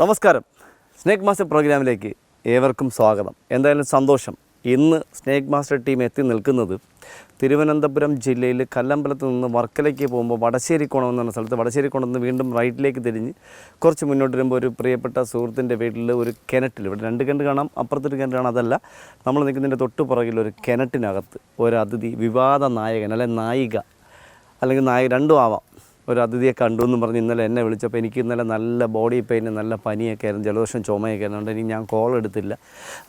നമസ്കാരം. Snake master പ്രോഗ്രാമിലേക്ക് ഏവർക്കും സ്വാഗതം. എന്തായാലും സന്തോഷം. ഇന്ന് സ്നേക്ക് മാസ്റ്റർ ടീം എത്തി നിൽക്കുന്നത് തിരുവനന്തപുരം ജില്ലയിൽ കല്ലമ്പലത്ത് നിന്ന് വർക്കലയ്ക്ക് പോകുമ്പോൾ വടശ്ശേരിക്കോണം എന്ന് സ്ഥലത്ത്. വടശ്ശേരിക്കോണം നിന്ന് വീണ്ടും റൈറ്റിലേക്ക് തിരിഞ്ഞ് കുറച്ച് മുന്നോട്ട് വരുമ്പോൾ ഒരു പ്രിയപ്പെട്ട സുഹൃത്തിന്റെ വീട്ടിൽ ഒരു കിണറ്റിൽ ഇവിടെ രണ്ട് കിണറ്റ് കാണാം അപ്പുറത്തൊരു കിണറ്റ് കാണാം. അതല്ല നമ്മൾ നിൽക്കുന്നതിന്റെ തൊട്ട് പുറകിൽ ഒരു കിണറ്റിനകത്ത് ഒരു അതിഥി വിവാദ നായകൻ അല്ലെ നായിക അല്ലെങ്കിൽ നായി രണ്ടും ആവാം. ഒരു അതിഥിയെ കണ്ടു എന്ന് പറഞ്ഞ് ഇന്നലെ എന്നെ വിളിച്ചപ്പോൾ എനിക്ക് ഇന്നലെ നല്ല ബോഡി പെയിൻ നല്ല പനിയൊക്കെ ആയിരുന്നു ജലദോഷം ചുമയൊക്കെ ആയിരുന്നു. ഇനി ഞാൻ കോൾ എടുത്തില്ല.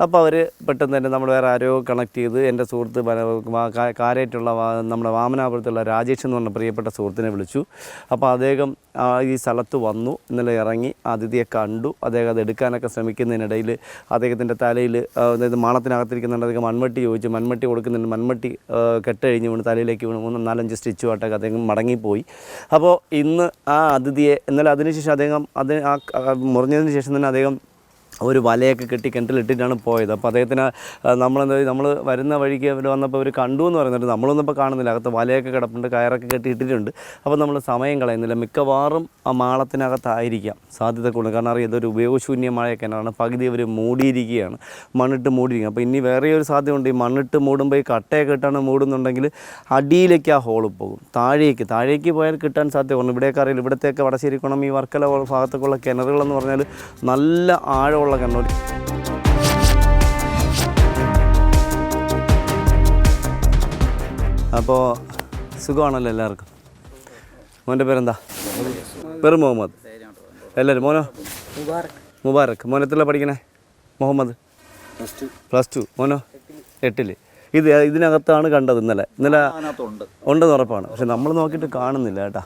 അപ്പോൾ അവർ പെട്ടെന്ന് തന്നെ നമ്മൾ വേറെ ആരോ കണക്ട് ചെയ്ത് എന്റെ സുഹൃത്ത് വന- വാ- കാ- കാരേറ്റുള്ള നമ്മുടെ വാമനാപുരത്തുള്ള രാജേഷ് എന്ന് പറഞ്ഞ പ്രിയപ്പെട്ട സുഹൃത്തിനെ വിളിച്ചു. അപ്പോൾ അദ്ദേഹം ഈ സ്ഥലത്ത് വന്നു ഇന്നലെ ഇറങ്ങി അതിഥിയെ കണ്ടു അദ്ദേഹം അത് എടുക്കാനൊക്കെ ശ്രമിക്കുന്നതിനിടയിൽ അദ്ദേഹത്തിന്റെ തലയിൽ അതായത് മാളത്തിനകത്തിരിക്കുന്നുണ്ട് അദ്ദേഹം മൺമട്ടി ചോദിച്ചു മൺമട്ടി കൊടുക്കുന്നുണ്ട് മൺമട്ടി കെട്ടഴിഞ്ഞ് വീണ് തലയിലേക്ക് വീണ് മൂന്ന് നാലഞ്ച് സ്റ്റിച്ച് സ്റ്റിച്ചുമായിട്ടൊക്കെ അദ്ദേഹം മടങ്ങിപ്പോയി. അപ്പോൾ ഇന്ന് ആ അതിഥിയെ ഇന്നലെ അതിനുശേഷം അദ്ദേഹം അത് ആ മുറിഞ്ഞതിന് ശേഷം തന്നെ അദ്ദേഹം ഒരു വലയൊക്കെ കെട്ടി കിണറ്റിലിട്ടിട്ടാണ് പോയത്. അപ്പോൾ അദ്ദേഹത്തിന് നമ്മളെന്താ നമ്മൾ വരുന്ന വഴിക്ക് അവർ വന്നപ്പോൾ അവർ കണ്ടു എന്ന് പറയുന്നുണ്ട് നമ്മളൊന്നും ഇപ്പോൾ കാണുന്നില്ല. അകത്ത് വലയൊക്കെ കിടപ്പുണ്ട് കയറൊക്കെ കെട്ടി ഇട്ടിട്ടുണ്ട്. അപ്പോൾ നമ്മൾ സമയം കളയുന്നില്ല. മിക്കവാറും ആ മാളത്തിനകത്തായിരിക്കാം സാധ്യത കൂടുതൽ കാരണം അറിയാം ഇതൊരു ഉപയോഗശൂന്യമായ കിണറാണ് പകുതി അവർ മൂടിയിരിക്കുകയാണ്. മണ്ണിട്ട് മൂടിയിരിക്കുക അപ്പോൾ ഇനി വേറെ ഒരു സാധ്യതയുണ്ട്. ഈ മണ്ണിട്ട് മൂടുമ്പോൾ ഈ കട്ടയൊക്കെ ഇട്ടാണ് മൂടുന്നുണ്ടെങ്കിൽ അടിയിലേക്ക് ആ ഹോൾ പോകും. താഴേക്ക് താഴേക്ക് പോയാൽ കിട്ടാൻ സാധ്യത കുറഞ്ഞു ഇവിടെയൊക്കെ അറിയില്ല. ഇവിടത്തേക്ക് വടശ്ശേരിക്കണം ഈ വർക്കല ഭാഗത്തേക്കുള്ള കിണറുകളെന്ന് പറഞ്ഞാൽ നല്ല ആഴമുള്ള കണ്ണൂർ. അപ്പോൾ സുഖമാണല്ലോ എല്ലാവർക്കും. മോന്റെ പേരെന്താ? പേര് മുഹമ്മദ്. എല്ലാവരും മോനോ? മുബാറക്ക് മോനത്തില്ല പഠിക്കണേ? മുഹമ്മദ്? Plus two. മോനോ? എട്ടിൽ. ഇത് ഇതിനകത്താണ് കണ്ടത് ഇന്നലെ. ഇന്നലെ ഉണ്ടെന്ന് ഉറപ്പാണ്. പക്ഷെ നമ്മൾ നോക്കിയിട്ട് കാണുന്നില്ല കേട്ടാ.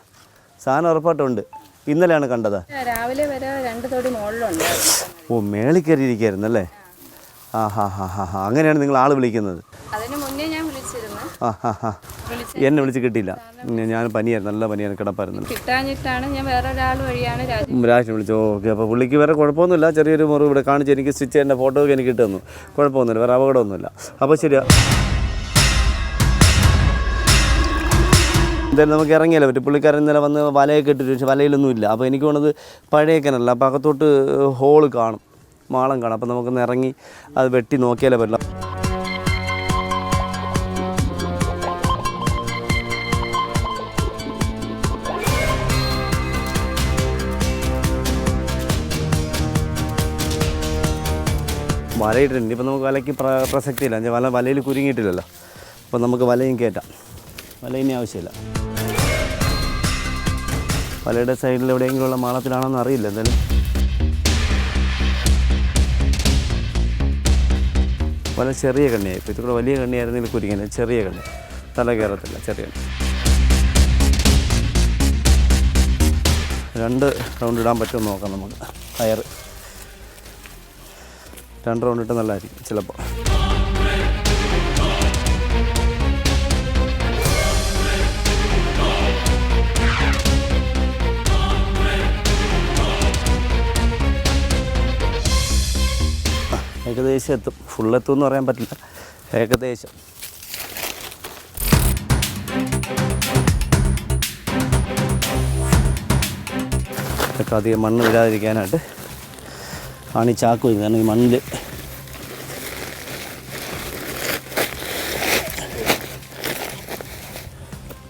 സാധനം ഉറപ്പായിട്ടുണ്ട്. ഇന്നലെയാണ് കണ്ടത്. രാവിലെ വരെ രണ്ട് തൊടി മുകളിലുണ്ട്. ഓ മേളിൽ കയറിയിരിക്കായിരുന്നു അല്ലേ ആ ഹാ ഹാ ഹാ ഹാ. അങ്ങനെയാണ് നിങ്ങൾ ആൾ വിളിക്കുന്നത്. അതിന് മുന്നേ ഞാൻ വിളിച്ചിരുന്നു. ആ ഹാ ഹാ. എന്നെ വിളിച്ച് കിട്ടിയില്ല. ഞാൻ പനിയായിരുന്നു നല്ല പനിയായിരുന്നു കിടപ്പായിരുന്നു. കിട്ടാഞ്ഞിട്ടാണ് ഞാൻ വേറെ ഒരാൾ വഴിയാണ് വിളിച്ചു. ഓക്കെ അപ്പോൾ പുള്ളിക്ക് വേറെ കുഴപ്പമൊന്നുമില്ല. ചെറിയൊരു മുറിവ് ഇവിടെ കാണിച്ച് എനിക്ക് സ്റ്റിച്ച് ചെയ്യേണ്ട ഫോട്ടോ ഒക്കെ എനിക്ക് കിട്ടുന്നു കുഴപ്പമൊന്നുമില്ല വേറെ അപകടമൊന്നുമില്ല. അപ്പോൾ ശരിയാ. എന്തായാലും നമുക്ക് ഇറങ്ങിയല്ലോ. പറ്റും പുള്ളിക്കാരൻ ഇന്നലെ വന്ന് വലയൊക്കെ ഇട്ടിട്ട് പക്ഷേ വലയിലൊന്നും ഇല്ല അപ്പോൾ എനിക്ക് തോന്നുന്നത് പഴയ കിണറല്ല അപ്പോൾ അകത്തോട്ട് ഹോൾ കാണും. മാളം കാണും. അപ്പോൾ നമുക്കൊന്ന് ഇറങ്ങി അത് വെട്ടി നോക്കിയാലേ പറ്റില്ല വലയിട്ടിട്ടുണ്ട്. ഇപ്പം നമുക്ക് വലയ്ക്ക് പ്ര പ്രസക്തി ഇല്ല വല വലയിൽ കുരുങ്ങിയിട്ടില്ലല്ലോ. അപ്പം നമുക്ക് വലയും കയറ്റാം. വല ഇനി ആവശ്യമില്ല. വലയുടെ സൈഡിൽ എവിടെയെങ്കിലും ഉള്ള മാളത്തിലാണെന്ന് അറിയില്ല എന്തായാലും. വല ചെറിയ കണ്ണിയായി ഇപ്പോൾ ഇത്തിരി വലിയ കണ്ണിയായിരുന്നെങ്കിൽ കുരുങ്ങനെ. ചെറിയ കണ്ണി. തല കയറത്തില്ല ചെറിയ കണ്ണി. രണ്ട് റൗണ്ട് ഇടാൻ പറ്റുമെന്ന് നോക്കാം നമുക്ക്. കയർ രണ്ട് റൗണ്ട് ഇട്ട് നല്ലതായിരിക്കും ചിലപ്പോൾ. ഏകദേശം എത്തും. ഫുൾ എത്തും എന്ന് പറയാൻ പറ്റില്ല. ഏകദേശം. ഒക്കെ അധികം മണ്ണ് വിടാതിരിക്കാനായിട്ട് ആണ് ഈ ചാക്ക് വരുന്നത്. കാരണം ഈ മണ്ണിൽ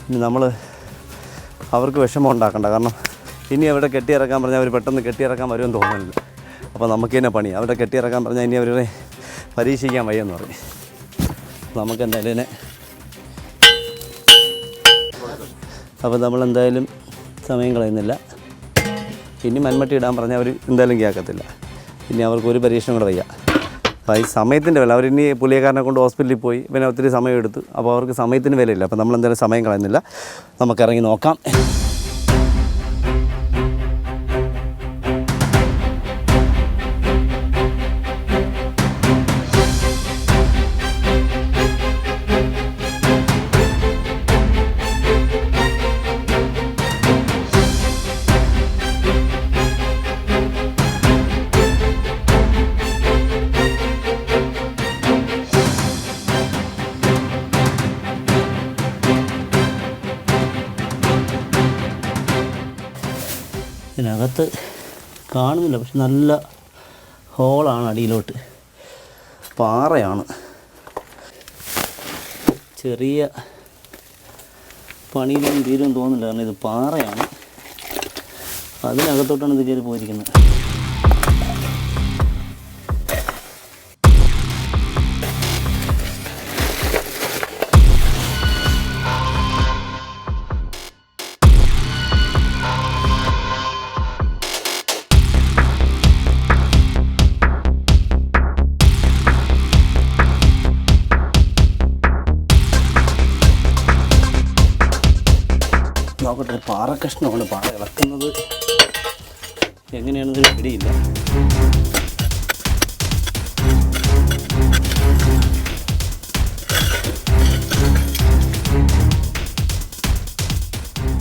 ഇനി നമ്മൾ അവർക്ക് വിഷമം ഉണ്ടാക്കണ്ട. കാരണം ഇനി അവിടെ കെട്ടിയിറക്കാൻ പറഞ്ഞാൽ അവർ പെട്ടെന്ന് കെട്ടിയിറക്കാൻ വരുമെന്ന് തോന്നുന്നില്ല. അപ്പോൾ നമുക്ക് തന്നെ പണി. അവിടെ കെട്ടിയിറക്കാൻ പറഞ്ഞാൽ ഇനി അവരെ പരീക്ഷിക്കാൻ വയ്യെന്ന് പറഞ്ഞു നമുക്ക് എന്തായാലും ഇതിനെ അപ്പോൾ നമ്മൾ എന്തായാലും സമയം കളയുന്നില്ല. ഇനി മൺമട്ടി ഇടാൻ പറഞ്ഞാൽ അവർ എന്തായാലും കേൾക്കത്തില്ല. ഇനി അവർക്ക് ഒരു പരീക്ഷണം കൂടെ വയ്യ. അപ്പോൾ ഈ സമയത്തിന്റെ വില അവരിനി പുലിയക്കാരനെ കൊണ്ട് ഹോസ്പിറ്റലിൽ പോയി പിന്നെ ഒത്തിരി സമയം എടുത്തു അപ്പോൾ അവർക്ക് സമയത്തിന് വിലയില്ല. അപ്പോൾ നമ്മൾ എന്തായാലും സമയം കളയുന്നില്ല. നമുക്ക് ഇറങ്ങി നോക്കാം. ഇതിനകത്ത് കാണുന്നില്ല പക്ഷെ നല്ല ഹോളാണ് അടിയിലോട്ട്. പാറയാണ്. ചെറിയ പണിയിലൊന്നും തീരും തോന്നുന്നില്ല കാരണം ഇത് പാറയാണ്. അതിനകത്തോട്ടാണ് ഇത് കയറി പോയിരിക്കുന്നത്. ഇത് പാറ ഇളക്കുന്നത് എങ്ങനെയാണെന്നൊരു പിടിയില്ല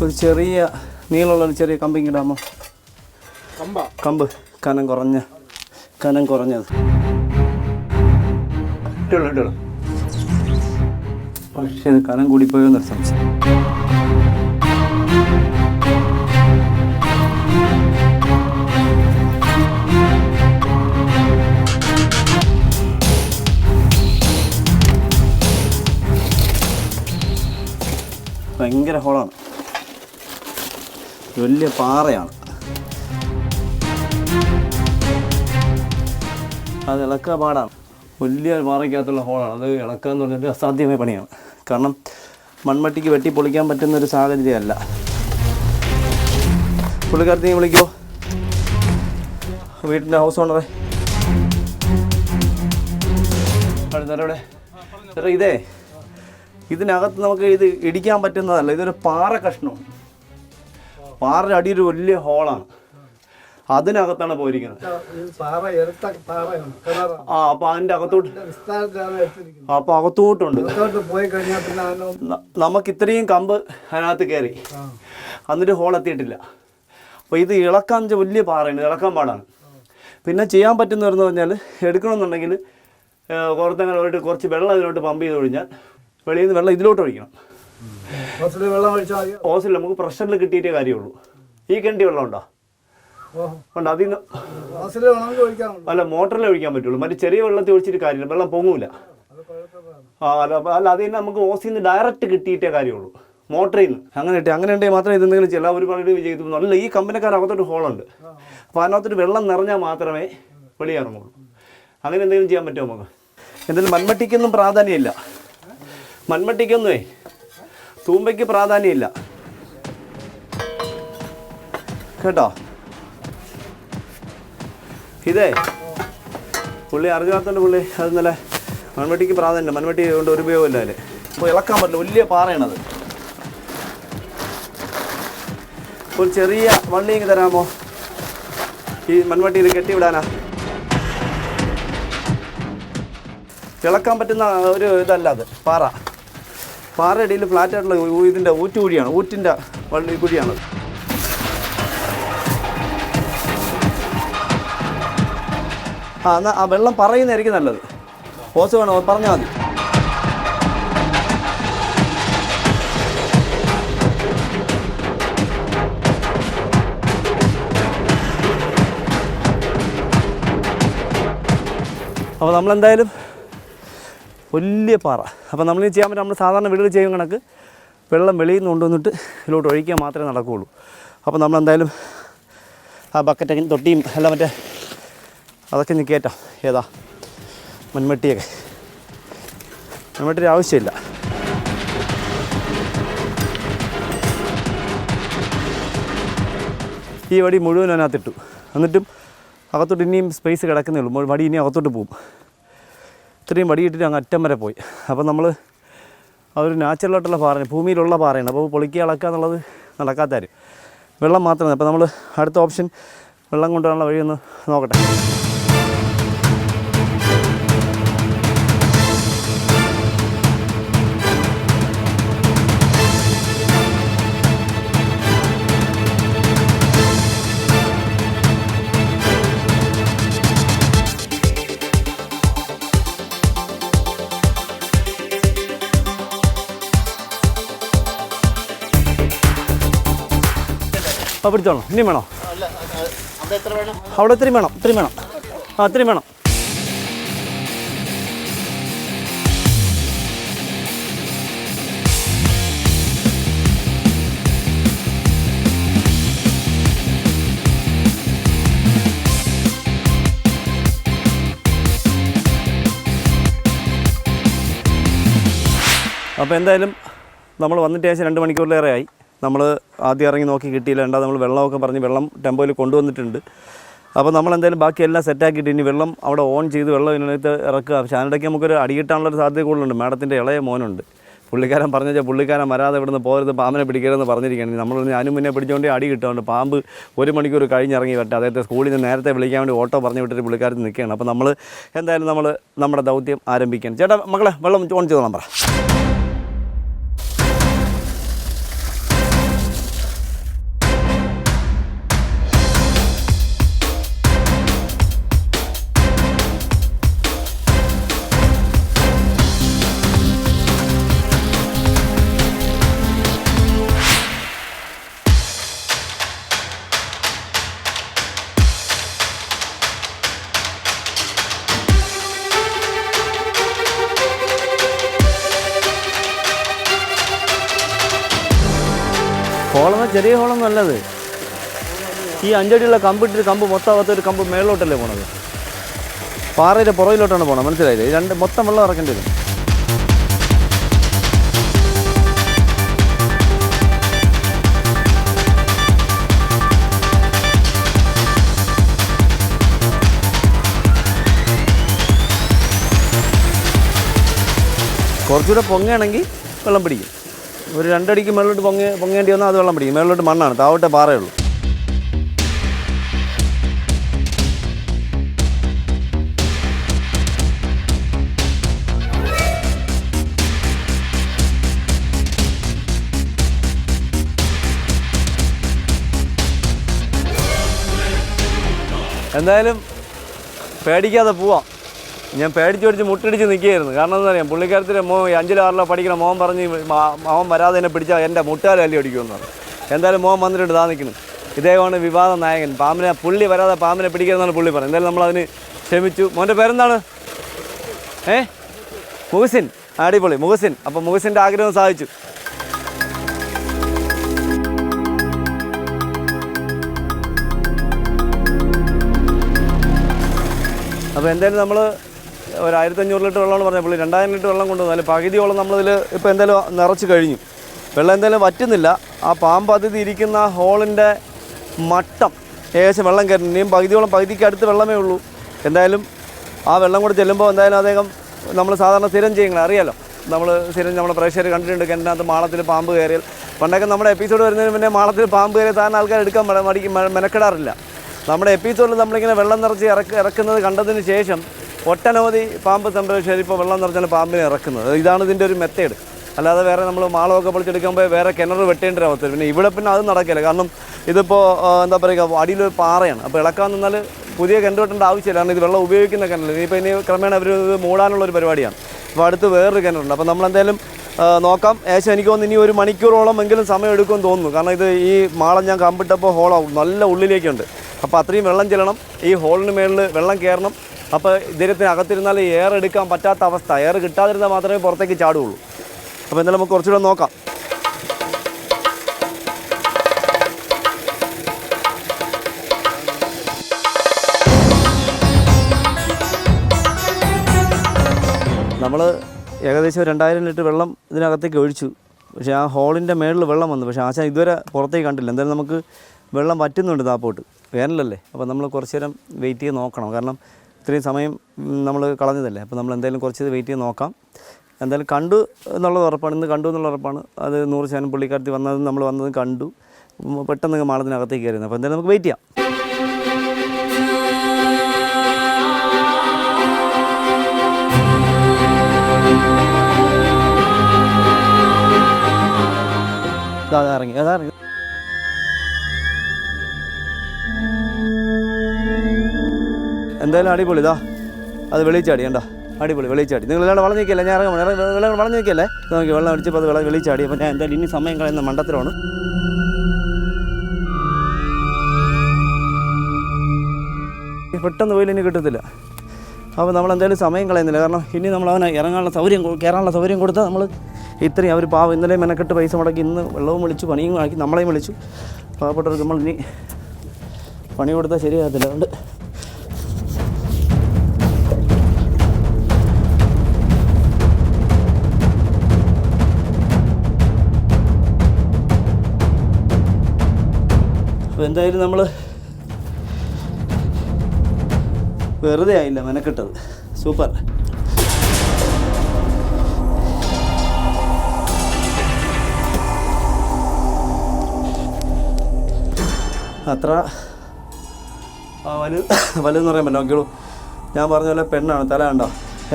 ഒരു ചെറിയ നീളമുള്ള ഒരു ചെറിയ കമ്പിങ് ഇടാമോ കമ്പ്. കനം കുറഞ്ഞ കനം കുറഞ്ഞത്. പക്ഷേ കനം കൂടിപ്പോയോ എന്നൊരു സംശയം. ഭയങ്കര ഹോളാണ്. വലിയ പാറയാണ്. അത് ഇളക്കുക പാടാണ്. വലിയ പാറയ്ക്കകത്തുള്ള ഹോളാണ്. അത് ഇളക്കുക എന്ന് പറഞ്ഞിട്ട് അസാധ്യമായ പണിയാണ്. കാരണം മൺമട്ടിക്ക് വെട്ടി പൊളിക്കാൻ പറ്റുന്ന ഒരു സാഹചര്യമല്ല. പുള്ളിക്കാരത്തിനെ വിളിക്കോ? വീട്ടിന്റെ ഹൗസ് ഓണറെ. അടുത്തവിടെ ഇതേ. ഇതിനകത്ത് നമുക്ക് ഇത് ഇടിക്കാൻ പറ്റുന്നതല്ല ഇതൊരു പാറ കഷ്ണമാണ്. പാറയുടെ അടി ഒരു വലിയ ഹോളാണ്. അതിനകത്താണ് പോയിരിക്കുന്നത്. ആ അപ്പൊ അതിന്റെ അകത്തോട്ട് അപ്പൊ അകത്തോട്ടുണ്ട്. നമുക്ക് ഇത്രയും കമ്പ് അതിനകത്ത് കയറി. എന്നിട്ട് ഹോൾ എത്തിയിട്ടില്ല. അപ്പോൾ ഇത് ഇളക്കാൻ വെച്ചാൽ വലിയ പാറയാണ് ഇളക്കാൻ പാടാണ്. പിന്നെ ചെയ്യാൻ പറ്റുന്നവരെന്ന് പറഞ്ഞാൽ എടുക്കണമെന്നുണ്ടെങ്കിൽ കുറത്തങ്ങനെ പോയിട്ട് കുറച്ച് വെള്ളം അതിലോട്ട് പമ്പ് ചെയ്ത് കഴിഞ്ഞാൽ വെളിയിൽ നിന്ന് വെള്ളം ഇതിലോട്ട് ഒഴിക്കണം. ഓസിൽ നമുക്ക് പ്രഷറിൽ കിട്ടിയിട്ടേ കാര്യമുള്ളൂ. ഈ കിണറ്റി വെള്ളം ഉണ്ടോ? ഉണ്ട്. അതിൽ അല്ല മോട്ടറിൽ ഒഴിക്കാൻ പറ്റുള്ളൂ. മറ്റേ ചെറിയ വെള്ളത്തിൽ ഒഴിച്ചിട്ട് കാര്യമില്ല. വെള്ളം പൊങ്ങൂല. ആ അല്ല അല്ല അതിൽ നിന്ന് നമുക്ക് ഓസിൽ നിന്ന് ഡയറക്റ്റ് കിട്ടിയിട്ടേ കാര്യമുള്ളൂ. മോട്ടറിൽ നിന്ന്. അങ്ങനെ കിട്ടി അങ്ങനെ ഉണ്ടെങ്കിൽ മാത്രമേ ഇതെന്തെങ്കിലും ചെല്ലാം ഒരു പണിയുടെ വിജയിക്കുന്നു അല്ല ഈ കമ്പനിക്കാർ അകത്തൊരു ഹോളുണ്ട് അപ്പോൾ അതിനകത്തൊരു വെള്ളം നിറഞ്ഞാൽ മാത്രമേ വെളിയിറങ്ങുള്ളൂ അങ്ങനെ എന്തെങ്കിലും ചെയ്യാൻ പറ്റുമോ നമുക്ക്? എന്തായാലും മൺമട്ടിക്കൊന്നും പ്രാധാന്യമില്ല. മൺമട്ടിക്കൊന്നുമേ തൂമ്പയ്ക്ക് പ്രാധാന്യമില്ല. കേട്ടോ? ഇതേ. പുള്ളി അറിഞ്ഞാത്തോണ്ട് പുള്ളി അത് നല്ല മൺവെട്ടിക്ക് പ്രാധാന്യം മൺവെട്ടി കൊണ്ട് ഒരു ഉപയോഗമില്ല അതിൽ അപ്പോൾ ഇളക്കാൻ പറ്റില്ല. വലിയ പാറയാണത്. ഒരു ചെറിയ വള്ളിയും തരാമോ? ഈ മൺവെട്ടിയിൽ കെട്ടിവിടാനാ. ഇളക്കാൻ പറ്റുന്ന ഒരു ഇതല്ല അത് പാറ. പാറ ഫ്ലാറ്റായിട്ടുള്ള ഇതിന്റെ ഊറ്റുകുഴിയാണ് ഊറ്റിന്റെ വള്ളി കുഴിയാണ്. ആ എന്നാൽ ആ വെള്ളം പറയുന്നതായിരിക്കും നല്ലത്. ഓസ് വേണോ? പറഞ്ഞാൽ മതി. അപ്പോൾ നമ്മളെന്തായാലും വലിയ പാറ. അപ്പോൾ നമ്മൾ ചെയ്യാൻ പറ്റും നമ്മൾ സാധാരണ വീടുകൾ ചെയ്യും കണക്ക്. വെള്ളം വെളിയിൽ നിന്ന് കൊണ്ടുവന്നിട്ട് ഇതിലോട്ട് ഒഴിക്കാൻ മാത്രമേ നടക്കുകയുള്ളൂ. അപ്പോൾ നമ്മൾ എന്തായാലും ആ ബക്കറ്റൊക്കെ തൊട്ടിയും എല്ലാം മറ്റേ അതൊക്കെ ഇനി കയറ്റാം. ഏതാ? മൺമട്ടിയൊക്കെ മൺവെട്ടിയുടെ ആവശ്യമില്ല. ഈ വടി മുഴുവൻ അതിനകത്തിട്ടു. എന്നിട്ടും അകത്തോട്ട് ഇനിയും സ്പേസ് കിടക്കുന്നേ ഉള്ളൂ. വടി ഇനി അകത്തോട്ട് പോകും. ഇത്രയും വടിയിട്ടിട്ട് അങ്ങ് അറ്റം വരെ പോയി. അപ്പോൾ നമ്മൾ ആ ഒരു നാച്ചുറലായിട്ടുള്ള പാറയാണ് ഭൂമിയിലുള്ള പാറയാണ്. അപ്പോൾ പൊളിക്കുക അളക്കുക എന്നുള്ളത് നടക്കാത്ത വെള്ളം മാത്രമേ അപ്പോൾ നമ്മൾ അടുത്ത ഓപ്ഷൻ വെള്ളം കൊണ്ടുവരാനുള്ള വഴിയൊന്ന് നോക്കട്ടെ. പിടിച്ചോളൂ ഇനിയും വേണോ? അവിടെ ഇത്രയും വേണം ഇത്രയും വേണം. ആ ഇത്രയും വേണം. അപ്പോൾ എന്തായാലും നമ്മൾ വന്നിട്ട് ഏകദേശം രണ്ട് മണിക്കൂറിലേറെ ആയി നമ്മൾ ആദ്യം ഇറങ്ങി നോക്കി കിട്ടിയില്ല. രണ്ടാമത് നമ്മൾ വെള്ളമൊക്കെ പറഞ്ഞ് വെള്ളം ടെമ്പോയിൽ കൊണ്ടുവന്നിട്ടുണ്ട്. അപ്പോൾ നമ്മൾ എന്തായാലും ബാക്കി എല്ലാം സെറ്റാക്കിയിട്ട് ഇനി വെള്ളം അവിടെ ഓൺ ചെയ്ത് വെള്ളം ഇതിനകത്ത് ഇറക്കുക. പക്ഷേ അതിനിടയ്ക്ക് നമുക്കൊരു അടി കിട്ടാനുള്ളൊരു സാധ്യത കൂടുതലുണ്ട്. മാഡത്തിന്റെ ഇളയ മോനുണ്ട്. പുള്ളിക്കാരൻ പറഞ്ഞു വെച്ചാൽ പുള്ളിക്കാരൻ വരാതെ ഇവിടുന്ന് പോകരുത് പാമ്പിനെ പിടിക്കരുതെന്ന് പറഞ്ഞിരിക്കുകയാണ്. നമ്മൾ ഞാനും മുന്നേ പിടിച്ചുകൊണ്ട് അടി കിട്ടുന്നുണ്ട് പാമ്പ് ഒരു മണിക്കൂർ കഴിഞ്ഞിറങ്ങി വരട്ടെ. അദ്ദേഹത്തെ സ്കൂളിൽ നിന്ന് നേരത്തെ വിളിക്കാൻ വേണ്ടി ഓട്ടോ പറഞ്ഞു വിട്ടിട്ട് പുള്ളിക്കാരത്ത് നിൽക്കുകയാണ്. അപ്പോൾ നമ്മൾ എന്തായാലും നമ്മൾ നമ്മുടെ ദൗത്യം ആരംഭിക്കുകയാണ് ചേട്ടാ മക്കളെ വെള്ളം ഓൺ ചെയ്തോളാം പറ. ചെറിയ ഹോളൊന്നും അല്ലത്. ഈ അഞ്ചടിയുള്ള കമ്പിട്ടിട്ട് കമ്പ് മൊത്തമാകത്ത ഒരു കമ്പ് മേളിലോട്ടല്ലേ പോണത്? പാറയുടെ പുറകിലോട്ടാണ് പോണത് മനസ്സിലായില്ലേ? രണ്ട് മൊത്തം വെള്ളം ഇറക്കേണ്ടി വരും. കുറച്ചുകൂടെ പൊങ്ങുകയാണെങ്കിൽ വെള്ളം പിടിക്കും. ഒരു രണ്ടടിക്ക് മേളിലോട്ട് പൊങ്ങി പൊങ്ങേണ്ടി വന്നാൽ അത് വെള്ളം പിടിക്കും. മേളിലോട്ട് മണ്ണാണ്. താവട്ടെ പാറയുള്ളൂ. എന്തായാലും പേടിക്കാതെ പോവാം. ഞാൻ പേടിച്ച് പേടിച്ച് മുട്ടിടിച്ച് നിൽക്കുകയായിരുന്നു. കാരണം എന്താ പറയുക പുള്ളിക്കാരത്തിന്റെ മോ അഞ്ചിലോ ആറിലോ പഠിക്കണ മോൻ പറഞ്ഞ് മോൻ വരാതെ എന്നെ പിടിച്ചാൽ എന്റെ മുട്ടാലും അല്ലി അടിക്കുമെന്ന് പറഞ്ഞു. എന്തായാലും മോൻ വന്നിട്ട് താ നിൽക്കുന്നു. ഇദ്ദേഹമാണ് വിവാദ നായകൻ. പാമ്പിനെ പുള്ളി വരാതെ പാമ്പിനെ പിടിക്കരുതെന്നാണ് പുള്ളി പറഞ്ഞത്. എന്തായാലും നമ്മളതിന് ക്ഷമിച്ചു. മോന്റെ പേരെന്താണ്? ഏ? മുഹസിൻ. അടിപൊളി. മുഹസിൻ. അപ്പോൾ മുഹസിന്റെ ആഗ്രഹം സാധിച്ചു. അപ്പോൾ എന്തായാലും നമ്മൾ ഒരു ആയിരത്തഞ്ഞൂറ് ലിറ്റർ വെള്ളം പറഞ്ഞത്. പുള്ളി രണ്ടായിരം ലിറ്റർ വെള്ളം കൊണ്ടുവന്നാലും പകുതിയോളം നമ്മളിതിൽ ഇപ്പോൾ എന്തായാലും നിറച്ച് കഴിഞ്ഞു. വെള്ളം എന്തായാലും വറ്റുന്നില്ല. ആ പാമ്പ് അതിഥി ഇരിക്കുന്ന ഹോളിന്റെ മട്ടം ഏകദേശം വെള്ളം കയറുന്നു ഇനിയും പകുതിയോളം പകുതിക്ക് അടുത്ത് വെള്ളമേ ഉള്ളൂ. എന്തായാലും ആ വെള്ളം കൂടെ ചെല്ലുമ്പോൾ എന്തായാലും അദ്ദേഹം നമ്മൾ സാധാരണ സ്ഥിരം ചെയ്യുന്നത് അറിയാലോ. നമ്മൾ സ്ഥിരം നമ്മുടെ പ്രേക്ഷകർ കണ്ടിട്ടുണ്ട് കിണറ്റിനകത്ത് മാളത്തിൽ പാമ്പ് കയറിയാൽ. പണ്ടൊക്കെ നമ്മുടെ എപ്പിസോഡ് വരുന്നതിന് മുന്നേ മാളത്തിൽ പാമ്പ് കയറിയ താൻ ആൾക്കാർ എടുക്കാൻ മടി- മടിക്ക് മെനക്കെടാറില്ല. നമ്മുടെ എപ്പിസോഡിൽ നമ്മളിങ്ങനെ വെള്ളം നിറച്ച് ഇറക്ക് ഇറക്കുന്നത് കണ്ടതിന് ശേഷം ഒട്ടനവധി പാമ്പ് സംരക്ഷകർ ഇപ്പോൾ വെള്ളം നിറഞ്ഞാൽ പാമ്പിനെ ഇറക്കുന്നത്. ഇതാണ് ഇതിന്റെ ഒരു മെത്തേഡ് അല്ലാതെ വേറെ നമ്മൾ മാളമൊക്കെ പൊളിച്ചെടുക്കുമ്പോൾ വേറെ കിണർ വെട്ടേണ്ട അവസ്ഥ. പിന്നെ ഇവിടെ പിന്നെ അത് നടക്കില്ല. കാരണം ഇതിപ്പോൾ എന്താ പറയുക അടിയിലൊരു പാറയാണ്. അപ്പോൾ ഇളക്കാൻ നിന്നാൽ പുതിയ കിണർ വെട്ടേണ്ട ആവശ്യമില്ല. കാരണം ഇത് വെള്ളം ഉപയോഗിക്കുന്ന കിണർ ഇനിയിപ്പോൾ ഇനി ക്രമേണ അവർ ഇത് മൂടാനുള്ള ഒരു പരിപാടിയാണ്. അപ്പോൾ അടുത്ത് വേറൊരു കിണറുണ്ട്. അപ്പോൾ നമ്മളെന്തായാലും നോക്കാം. ഏശം എനിക്ക് തോന്നുന്നു ഇനി ഒരു മണിക്കൂറോളം എങ്കിലും സമയം എടുക്കുമെന്ന് തോന്നുന്നു. കാരണം ഇത് ഈ മാളം ഞാൻ കമ്പിട്ടപ്പോൾ ഹോളാവും നല്ല ഉള്ളിലേക്കുണ്ട്. അപ്പോൾ അത്രയും വെള്ളം ചെല്ലണം. ഈ ഹോളിന് മേളിൽ വെള്ളം കയറണം. അപ്പോൾ ഇദ്ദേഹത്തിന് അകത്തിരുന്നാൽ എയർ എടുക്കാൻ പറ്റാത്ത അവസ്ഥ. എയർ കിട്ടാതിരുന്നാൽ മാത്രമേ പുറത്തേക്ക് ചാടുകയുള്ളൂ. അപ്പോൾ എന്തായാലും നമുക്ക് കുറച്ചുകൂടെ നോക്കാം. നമ്മൾ ഏകദേശം രണ്ടായിരം ലിറ്റർ വെള്ളം ഇതിനകത്തേക്ക് ഒഴിച്ചു. പക്ഷേ ആ ഹോളിന്റെ മേളിൽ വെള്ളം വന്നു. പക്ഷേ ആശാൻ ഇതുവരെ പുറത്തേക്ക് കണ്ടില്ല. എന്തായാലും നമുക്ക് വെള്ളം വറ്റുന്നുണ്ട് താപ്പോട്ട്. വേനലല്ലേ? അപ്പോൾ നമ്മൾ കുറച്ച് നേരം വെയിറ്റ് ചെയ്ത് നോക്കണം. കാരണം ഇത്രയും സമയം നമ്മൾ കളഞ്ഞതല്ലേ? അപ്പോൾ നമ്മൾ എന്തായാലും കുറച്ച് വെയിറ്റ് ചെയ്ത് നോക്കാം. എന്തായാലും കണ്ടു എന്നുള്ളത് ഉറപ്പാണ്. ഇന്ന് കണ്ടു എന്നുള്ള ഉറപ്പാണ്. അത് നൂറ് ശതമാനം പുള്ളിക്കാരത്തി വന്നതും നമ്മൾ വന്നതും കണ്ടു. പെട്ടെന്ന് മാളത്തിനകത്തേക്ക് കയറുന്നത് അപ്പോൾ എന്തായാലും നമുക്ക് വെയിറ്റ് ചെയ്യാം. ഇറങ്ങി. അതാ ഇറങ്ങി. എന്തായാലും അടിപൊളി ഇതാ അത് വെളിച്ചാടി കണ്ടോ? അടിപൊളി വെളിച്ചാടി. നിങ്ങൾ ഇല്ലാണ്ട് വളഞ്ഞ് നിൽക്കല്ലേ ഞാൻ ഇറങ്ങും ഇറങ്ങി വെള്ളം നിൽക്കല്ലേ നോക്കി വെള്ളം അടിച്ചപ്പോൾ അത് വെള്ളം വെളിച്ചാടി. അപ്പോൾ ഞാൻ എന്തായാലും ഇനി സമയം കളയുന്ന മണ്ടത്തിലാണ് പെട്ടെന്ന് പോയില്ല ഇനി കിട്ടത്തില്ല. അപ്പോൾ നമ്മൾ എന്തായാലും സമയം കളയുന്നില്ല. കാരണം ഇനി നമ്മൾ അവനെ ഇറങ്ങാനുള്ള സൗകര്യം കയറാനുള്ള സൗകര്യം കൊടുത്താൽ നമ്മൾ ഇത്രയും അവർ പാവം ഇന്നലെ മെനക്കെട്ട് പൈസ മുടക്കി ഇന്ന് വെള്ളവും വിളിച്ചു പണിയും ആക്കി നമ്മളെയും വിളിച്ചു. പാവപ്പെട്ടവർക്ക് നമ്മൾ ഇനി പണി കൊടുത്താൽ ശരിയാകത്തില്ല. അതുകൊണ്ട് അപ്പോൾ എന്തായാലും നമ്മൾ വെറുതെ ആയില്ല മെനക്കെട്ടത്. സൂപ്പർ. അത്ര വലു വലുതെന്ന് പറയാൻ പറ്റില്ല. നോക്കിയോളൂ ഞാൻ പറഞ്ഞ പോലെ പെണ്ണാണ് തല കണ്ടോ?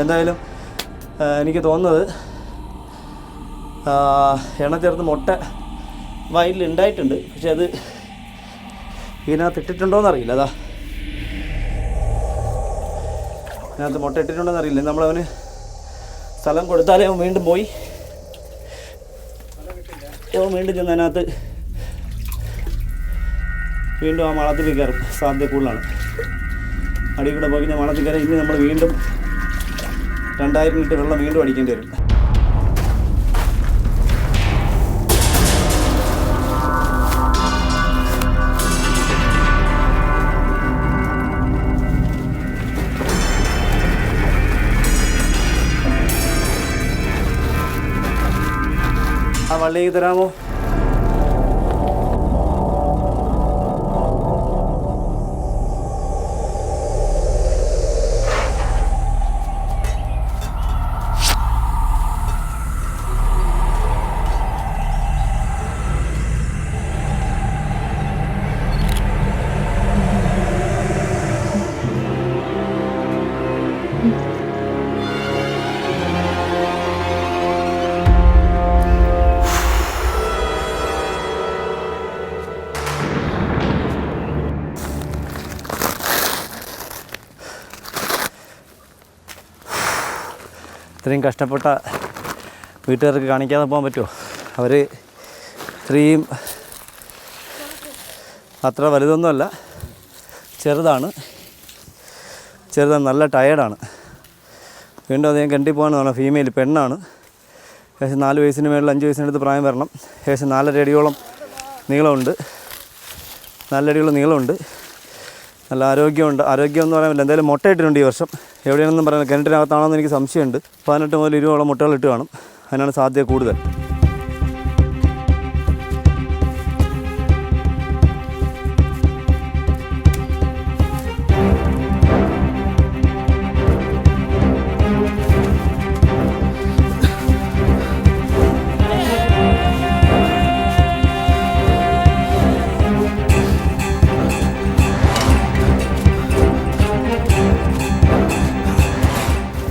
എന്തായാലും എനിക്ക് തോന്നുന്നത് എണ്ണ ചേർത്ത് മുട്ട വയലിൽ ഉണ്ടായിട്ടുണ്ട്. പക്ഷെ അത് ഇതിനകത്ത് ഇട്ടിട്ടുണ്ടോയെന്ന് അറിയില്ല അതാ ഇതിനകത്ത് മുട്ട ഇട്ടിട്ടുണ്ടോയെന്ന് അറിയില്ല. നമ്മളവന് സ്ഥലം കൊടുത്താലേ അവൻ വീണ്ടും പോയി. അവൻ വീണ്ടും ചെന്ന് അതിനകത്ത് വീണ്ടും ആ മളത്തിൽ കയറും. സാധ്യത കൂടുതലാണ്. അടി കൂടെ പോയി കഴിഞ്ഞാൽ മളത്തിൽ കയറി ഇനി നമ്മൾ വീണ്ടും രണ്ടായിരം ലിറ്റർ വെള്ളം വീണ്ടും അടിക്കേണ്ടി വരും. ആ വള്ളിക്ക് തരാമോ? ഇത്രയും കഷ്ടപ്പെട്ട വീട്ടുകാർക്ക് കാണിക്കാതെ പോകാൻ പറ്റുമോ? അവർ ഇത്രയും അത്ര വലുതൊന്നുമല്ല. ചെറുതാണ്. ചെറുതാണ് നല്ല ടയേർഡാണ് വീണ്ടും അദ്ദേഹം കണ്ടി പറഞ്ഞാൽ ഫീമെയിൽ പെണ്ണാണ്. ഏകദേശം നാല് വയസ്സിന് മേളിൽ അഞ്ച് വയസ്സിനടുത്ത് പ്രായം വരണം. ഏകദേശം നാലര അടിയോളം നീളമുണ്ട്. നാലടിയോളം നീളമുണ്ട്. നല്ല ആരോഗ്യമുണ്ട്. ആരോഗ്യം എന്ന് പറയാൻ എന്തായാലും മുട്ടയിട്ടിട്ടുണ്ട് ഈ വർഷം. എവിടെയാണെന്നും പറയാൻ കിണറ്റിനകത്താണോന്ന് എനിക്ക് സംശയമുണ്ട്. പതിനെട്ട് മുതൽ ഇരുപതോളം മുട്ടകൾ ഇട്ട് കാണും. അതിനാണ് സാധ്യത കൂടുതൽ.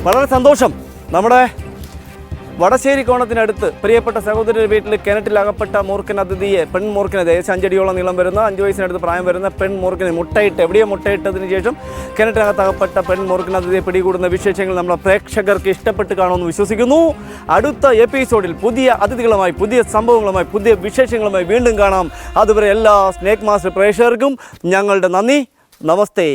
വളരെ സന്തോഷം. നമ്മുടെ വടശ്ശേരി കോണത്തിനടുത്ത് പ്രിയപ്പെട്ട സഹോദരന്റെ വീട്ടിൽ കിണറ്റിലകപ്പെട്ട മൂർഖൻ അതിഥിയെ പെൺ മൂർക്കിനെ ഏകദേശം അഞ്ചടിയോളം നീളം വരുന്ന അഞ്ച് വയസ്സിനടുത്ത് പ്രായം വരുന്ന പെൺ മൂർഖനെ മുട്ടയിട്ട് എവിടെയോ മുട്ടയിട്ടതിന് ശേഷം കിണറ്റിനകത്തകപ്പെട്ട പെൺ മൂർഖൻ അതിഥിയെ പിടികൂടുന്ന വിശേഷങ്ങൾ നമ്മളെ പ്രേക്ഷകർക്ക് ഇഷ്ടപ്പെട്ട് കാണുമെന്ന് വിശ്വസിക്കുന്നു. അടുത്ത എപ്പിസോഡിൽ പുതിയ അതിഥികളുമായി പുതിയ സംഭവങ്ങളുമായി പുതിയ വിശേഷങ്ങളുമായി വീണ്ടും കാണാം. അതുവരെ എല്ലാ സ്നേക് മാസ്റ്റർ പ്രേക്ഷകർക്കും ഞങ്ങളുടെ നന്ദി. നമസ്തേ.